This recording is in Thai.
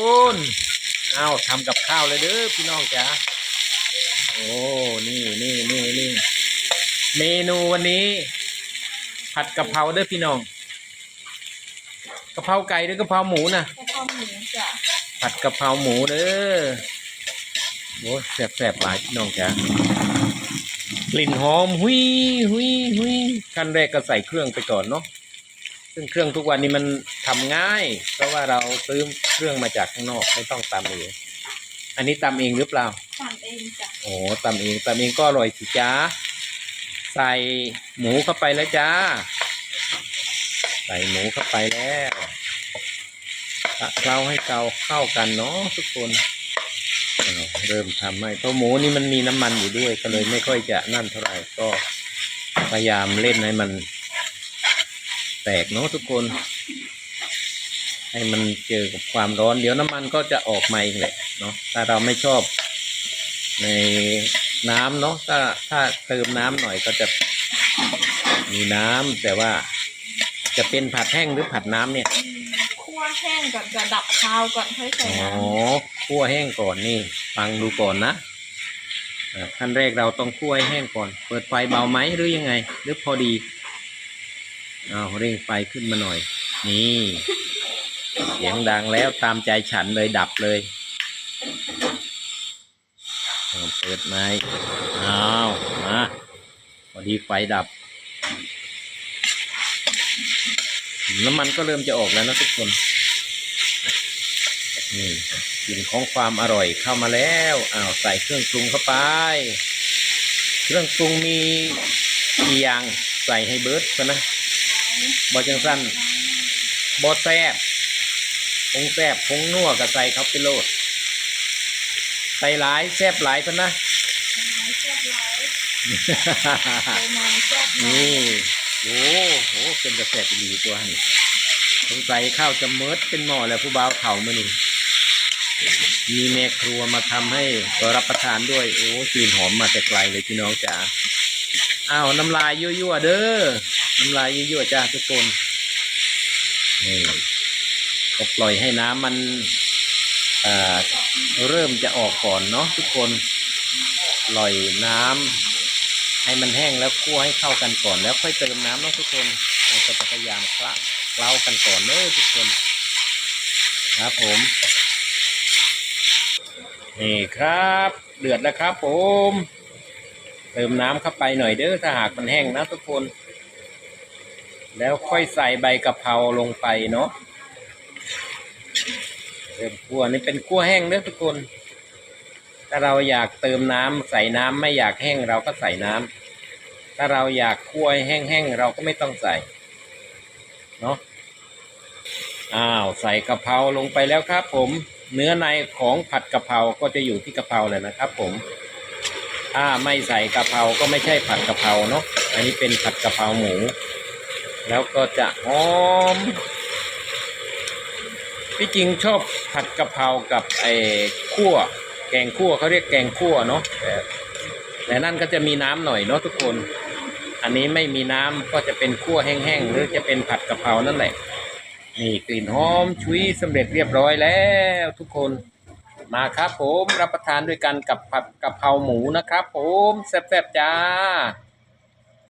คนเอาทำกับข้าวเลยเด้อพี่น้องจ๋าโอ้นี่นี่นี่นี่เมนูวันนี้ ผัดกะเพราเด้อพี่น้องกะเพราไก่หรือกะเพราหมูนะกะเพราหมูจ้ะผัดกะเพราหมูเด้อโอ้แสบๆหลายพี่น้องจ๋ากลิ่นหอมหุยหุยหุยขั้นแรกก็ใส่เครื่องไปก่อนเนาะ ซึ่งเครื่องทุกวันนี้มันทำง่าย เพราะว่าเราซื้อเครื่องมาจากข้างนอกไม่ต้องตำเองอันนี้ตำเองหรือเปล่าทำเองจ้ะโอ้ตำเองตำเองก็อร่อยสิจ้าใส่หมูเข้าไปแล้วจ้า ใส่หมูเข้าไปแล้วตะเคล้าให้เกาเข้ากันเนาะทุกคนอ้าวเริ่มทำให้เพราะหมูนี่มันมีน้ำมันอยู่ด้วย ก็เลยไม่ค่อยจะนั่นเท่าไหร่ก็พยายามเล่นให้มัน แตกเนาะทุกคน ให้มันเจอกับความร้อน เดี๋ยวน้ำมันก็จะออกมาเองแหละเนาะถ้าเราไม่ชอบในน้ำเนาะถ้าถ้าเติมน้ำหน่อยก็จะมีน้ำแต่ว่าจะเป็นผัดแห้งหรือผัดน้ำเนี่ยคั่วแห้งก่อนจะดับคาวก่อนค่อยใส่อ๋อน้คั่วแห้งก่อนนี่ ฟังดูก่อนนะอ่าขั้นแรกเราต้องคั่วให้แห้งก่อน เปิดไฟเบาไหมหรือยังไง หรือพอดี เอาเร่งไฟขึ้นมาหน่อย นี่ เสียงดังแล้วตามใจฉันเลยดับเลยเปิดไหมอ้าวมาพอดีไฟดับ น้ำมันก็เริ่มจะออกแล้วนะทุกคนนี่กลิ่นของความอร่อยเข้ามาแล้วอ้าวใส่เครื่องปรุงเข้าไป เครื่องปรุงมีกี่อย่างใส่ให้เบิร์ดกันนะ บอจังสั้นบอแซบผงแซบผงนัวก็ใส่เข้าไปโลดใส่หลายแซบหลายกันนะำแซ่บหลายใส่น้ำแซ่บหลายนี่โอ้โหเป็นกระแสดีตัวนี่สงสัยข้าวจะเมิดเป็นหม้อแล้วผู้บ่าวเผามานี่มีแม่ครัวมาทำให้รับประทานด้วย โอ้กลิ่นหอมมาแต่ไกลเลยพี่น้องจ๋าอ้าวน้ำลายยั่วๆเด้อ น้ำลายยั่วๆจ้าทุกคนนี่ก็ปล่อยให้น้ำมันเริ่มจะออกก่อนเนาะทุกคนปล่อยน้ำให้มันแห้งแล้วคั่วให้เข้ากันก่อน แล้วค่อยเติมน้ำเนาะทุกคนเราก็จะพยายามคละเคล้ากันก่อนเลยทุกคนครับผมนี่ครับ เดือดแล้วครับผม เติมน้ำเข้าไปหน่อยเด้อถ้าหากมันแห้งนะทุกคน แล้วค่อยใส่ใบกะเพราลงไปเนาะเติมคั่วนี่เป็นคั่วแห้งเด้อทุกคน ถ้าเราอยากเติมน้ำใส่น้ำไม่อยากแห้งเราก็ใส่น้ำถ้าเราอยากคั่วแห้งๆเราก็ไม่ต้องใส่เนาะอ้าวใส่กะเพราลงไปแล้วครับ ผมเนื้อในของผัดกะเพราก็จะอยู่ที่กะเพราเลยนะครับ ผมถ้าไม่ใส่กะเพราก็ไม่ใช่ผัดกะเพราเนาะอันนี้เป็นผัดกะเพราหมู แล้วก็จะหอมที่จริงชอบผัดกะเพรากับไอ้คั่ว แกงคั่วเขาเรียกแกงคั่วเนาะแต่แต่นั่นก็จะมีน้ำหน่อยเนาะทุกคน อันนี้ไม่มีน้ำก็จะเป็นคั่วแห้งๆหรือจะเป็นผัดกะเพรานั่นแหละนี่กลิ่นหอมชุยสำเร็จเรียบร้อยแล้วทุกคนมาครับผมรับประทานด้วยกันกับผัดกะเพราหมูนะครับ ผมแซ่บๆจ้า